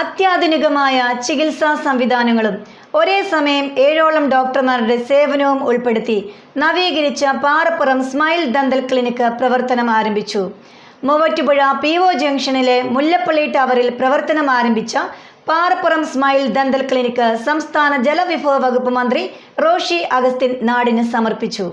അത്യാധുനികമായ ചികിത്സാ സംവിധാനങ്ങളും ഒരേ സമയം ഏഴോളം ഡോക്ടർമാരുടെ സേവനവും ഉൾപ്പെടുത്തി നവീകരിച്ച പാറപ്പുറം സ്മൈൽ ദന്തൽ ക്ലിനിക്ക് പ്രവർത്തനം ആരംഭിച്ചു. മൂവറ്റുപുഴ പി ഒ ജംഗ്ഷനിലെ മുല്ലപ്പള്ളി ടവറിൽ പ്രവർത്തനം ആരംഭിച്ച പാറപ്പുറം സ്മൈൽ ദന്തൽ ക്ലിനിക്ക് സംസ്ഥാന ജലവിഭവ വകുപ്പ് മന്ത്രി റോഷി അഗസ്റ്റിൻ നാടിന് സമർപ്പിച്ചു.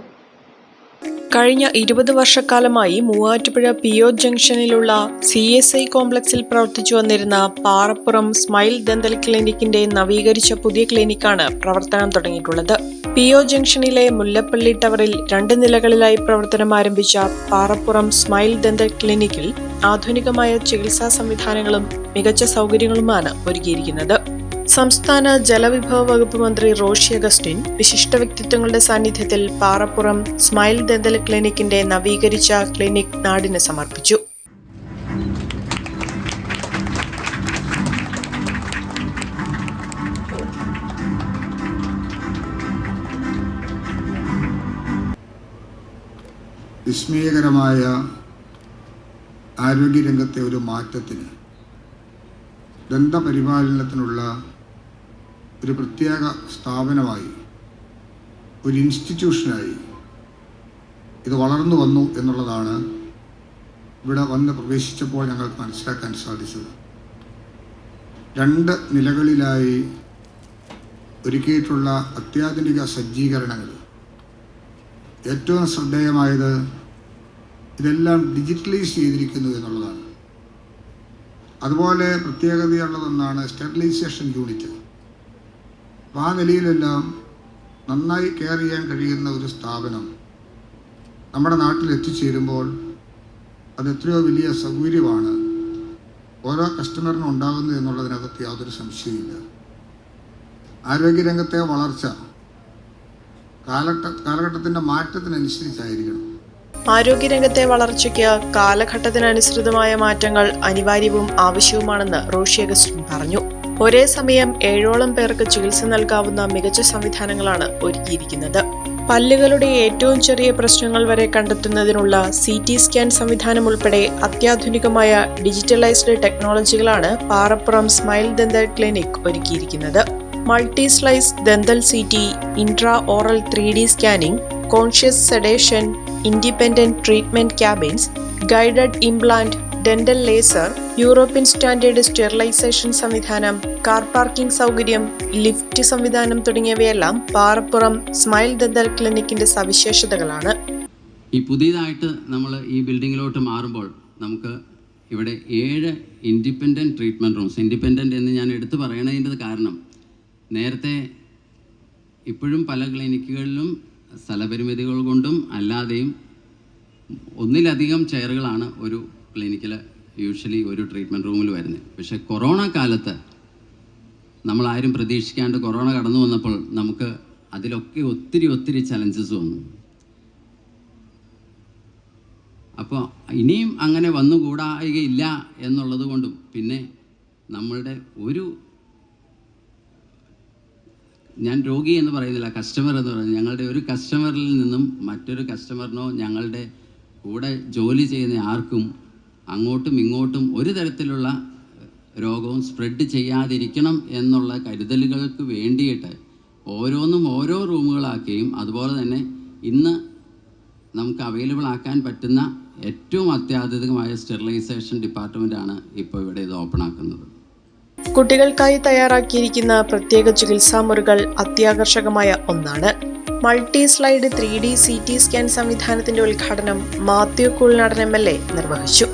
കഴിഞ്ഞ ഇരുപത് വർഷക്കാലമായി മൂവാറ്റുപുഴ പി ഒ ജംഗ്ഷനിലുള്ള സി എസ് ഐ കോംപ്ലക്സിൽ പ്രവർത്തിച്ചു വന്നിരുന്ന പാറപ്പുറം സ്മൈൽ ദന്തൽ ക്ലിനിക്കിന്റെ നവീകരിച്ച പുതിയ ക്ലിനിക്കാണ് പ്രവർത്തനം തുടങ്ങിയിട്ടുള്ളത്. പി ഒ ജംഗ്ഷനിലെ മുല്ലപ്പള്ളി ടവറിൽ രണ്ട് നിലകളിലായി പ്രവർത്തനം ആരംഭിച്ച പാറപ്പുറം സ്മൈൽ ദന്തൽ ക്ലിനിക്കിൽ ആധുനികമായ ചികിത്സാ സംവിധാനങ്ങളും മികച്ച സൗകര്യങ്ങളുമാണ് ഒരുക്കിയിരിക്കുന്നത്. സംസ്ഥാന ജലവിഭവ വകുപ്പ് മന്ത്രി റോഷി അഗസ്റ്റിൻ വിശിഷ്ട വ്യക്തിത്വങ്ങളുടെ സാന്നിധ്യത്തിൽ പാറപ്പുറം സ്മൈൽ ദന്തൽ ക്ലിനിക്കിന്റെ നവീകരിച്ച ക്ലിനിക് നാടിന് സമർപ്പിച്ചു. വിസ്മയകരമായ ആരോഗ്യരംഗത്തെ ഒരു മാറ്റത്തിന് ദന്തപരിപാലനത്തിനുള്ള ഒരു പ്രത്യേക സ്ഥാപനമായി ഒരു ഇൻസ്റ്റിറ്റ്യൂഷനായി ഇത് വളർന്നു വന്നു എന്നുള്ളതാണ് ഇവിടെ വന്ന് പ്രവേശിച്ചപ്പോൾ ഞങ്ങൾ മനസ്സിലാക്കാൻ സാധിച്ചത്. രണ്ട് നിലകളിലായി ഒരുക്കിയിട്ടുള്ള അത്യാധുനിക സജ്ജീകരണങ്ങൾ. ഏറ്റവും ശ്രദ്ധേയമായത് ഇതെല്ലാം ഡിജിറ്റലൈസ് ചെയ്തിരിക്കുന്നു എന്നുള്ളതാണ്. അതുപോലെ പ്രത്യേകതയുള്ളതൊന്നാണ് സ്റ്റെറിലൈസേഷൻ യൂണിറ്റ്. ആ നിലയിലെല്ലാം നന്നായി കെയർ ചെയ്യാൻ കഴിയുന്ന ഒരു സ്ഥാപനം നമ്മുടെ നാട്ടിൽ എത്തിച്ചേരുമ്പോൾ അത് എത്രയോ വലിയ സൗകര്യമാണ്. ഓരോ കസ്റ്റമറിനും ഉണ്ടാകുന്നത് എന്നുള്ളതിനകത്ത് യാതൊരു സംശയമില്ല ആരോഗ്യരംഗത്തെ വളർച്ച കാലഘട്ട കാലഘട്ടത്തിന്റെ മാറ്റത്തിനനുസരിച്ചായിരിക്കണം. ആരോഗ്യരംഗത്തെ വളർച്ചയ്ക്ക് കാലഘട്ടത്തിനനുസൃതമായ മാറ്റങ്ങൾ അനിവാര്യവും ആവശ്യവുമാണെന്ന് റോഷി അഗസ്റ്റിൻ പറഞ്ഞു. ഒരേ സമയം ഏഴോളം പേർക്ക് ചികിത്സ നൽകാവുന്ന മികച്ച സംവിധാനങ്ങളാണ് ഒരുക്കിയിരിക്കുന്നത്. പല്ലുകളുടെ ഏറ്റവും ചെറിയ പ്രശ്നങ്ങൾ വരെ കണ്ടെത്തുന്നതിനുള്ള സി ടി സ്കാൻ സംവിധാനം ഉൾപ്പെടെ അത്യാധുനികമായ ഡിജിറ്റലൈസ്ഡ് ടെക്നോളജികളാണ് പാറപ്പുറം സ്മൈൽ ദന്തൽ ക്ലിനിക് ഒരുക്കിയിരിക്കുന്നത്. Multi slice dental C T intra oral three D scanning conscious sedation independent treatment cabins guided implant dental laser European standard sterilisation സംവിധാനം കാർ പാർക്കിംഗ് സൗകര്യം lift സംവിധാനം തുടങ്ങിയവയെല്ലാം പാറപ്പുറം smile dental ക്ലിനിക്കിന്റെ സവിശേഷതകളാണ്. ഈ പുതിയതായിട്ട് നമ്മൾ ഈ ബിൽഡിങ്ങിലോട്ട് മാറുമ്പോൾ നമുക്ക് ഇവിടെ ഏഴ് ഇൻഡിപെൻഡന്റ് ട്രീറ്റ്മെന്റ് റൂംസ് ഇൻഡിപെൻഡന്റ് എന്ന് ഞാൻ എടുത്തു പറയണതിന്റെ കാരണം നേരത്തെ ഇപ്പോഴും പല ക്ലിനിക്കുകളിലും സ്ഥലപരിമിതികൾ കൊണ്ടും അല്ലാതെയും ഒന്നിലധികം ചെയറുകളാണ് ഒരു ക്ലിനിക്കിൽ യൂഷ്വലി ഒരു ട്രീറ്റ്മെന്റ് റൂമിൽ വരുന്നത് പക്ഷേ കൊറോണ കാലത്ത് നമ്മളാരും പ്രതീക്ഷിക്കാണ്ട് കൊറോണ കടന്നു വന്നപ്പോൾ നമുക്ക് അതിലൊക്കെ ഒത്തിരി ഒത്തിരി ചലഞ്ചസ് വന്നു. അപ്പോൾ ഇനിയും അങ്ങനെ വന്നുകൂടായികയില്ല എന്നുള്ളത് കൊണ്ടും പിന്നെ നമ്മളുടെ ഒരു ഞാൻ രോഗി എന്ന് പറയുന്നില്ല കസ്റ്റമർ എന്ന് പറയുന്നത് ഞങ്ങളുടെ ഒരു കസ്റ്റമറിൽ നിന്നും മറ്റൊരു കസ്റ്റമറിനോ ഞങ്ങളുടെ കൂടെ ജോലി ചെയ്യുന്ന ആർക്കും അങ്ങോട്ടും ഇങ്ങോട്ടും ഒരു തരത്തിലുള്ള രോഗവും സ്പ്രെഡ് ചെയ്യാതിരിക്കണം എന്നുള്ള കരുതലുകൾക്ക് വേണ്ടിയിട്ട് ഓരോന്നും ഓരോ റൂമുകളാക്കുകയും അതുപോലെ തന്നെ ഇന്ന് നമുക്ക് അവൈലബിൾ ആക്കാൻ പറ്റുന്ന ഏറ്റവും അത്യാധുനികമായ സ്റ്റെറിലൈസേഷൻ ആണ് ഇപ്പോൾ ഇവിടെ ഇത് ഓപ്പൺ ആക്കുന്നത്. കുട്ടികൾക്കായി തയ്യാറാക്കിയിരിക്കുന്ന പ്രത്യേക ചികിത്സാ മുറികൾ അത്യാകർഷകമായ ഒന്നാണ്. Multi slide three D C T scan സംവിധാനത്തിന്റെ ഉദ്ഘാടനം Mathew Kuzhalnadan M L A നിർവഹിച്ചു.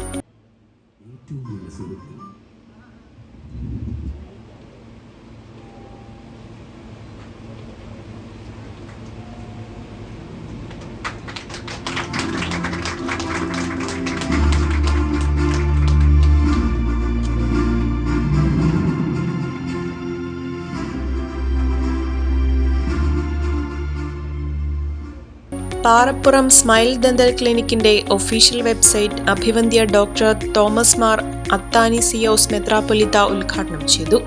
പാറപ്പുറം സ്മൈൽ ദന്തൽ ക്ലിനിക്കിന്റെ ഒഫീഷ്യൽ വെബ്സൈറ്റ് അഭിവന്ധ്യ ഡോക്ടർ തോമസ് മാർ അത്താനി അത്താനിസിയോസ് മെത്രാപ്പൊലിത്ത ഉദ്ഘാടനം ചെയ്തു.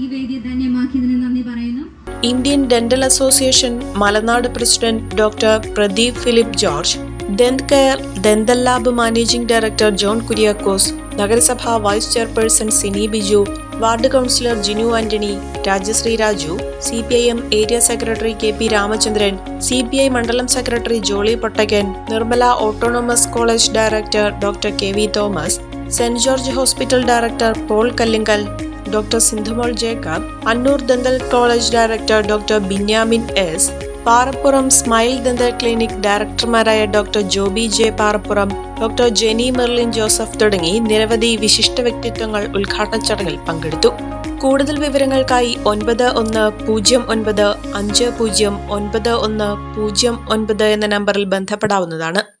ഈ വേദി ധന്യമാക്കിയതിന് നന്ദി. Indian dental association Malanad president doctor Pradeep Philip George Danth care dental lab managing director John Kuriakose നഗരസഭാ vice chairperson Sini Biju ward councillor Jinu Antony Rajasree Raju C P I M area secretary K P Ramachandran C P I മണ്ഡലം secretary Jolly Pottakkan Nirmala autonomous college director doctor K V Thomas saint George hospital director Paul Kallingal doctor Sindhumol Jacob Annoor dental college director doctor Binyamin S Parappuram smile dental clinic ഡയറക്ടർമാരായ doctor Joby J Parappuram doctor Jeni Merlin Joseph തുടങ്ങി നിരവധി വിശിഷ്ട വ്യക്തിത്വങ്ങൾ ഉദ്ഘാടന ചടങ്ങിൽ പങ്കെടുത്തു. കൂടുതൽ വിവരങ്ങൾക്കായി ഒൻപത് ഒന്ന് പൂജ്യം ഒൻപത് അഞ്ച് പൂജ്യം ഒൻപത് ഒന്ന് പൂജ്യം ഒൻപത് എന്ന നമ്പറിൽ ബന്ധപ്പെടാവുന്നതാണ്.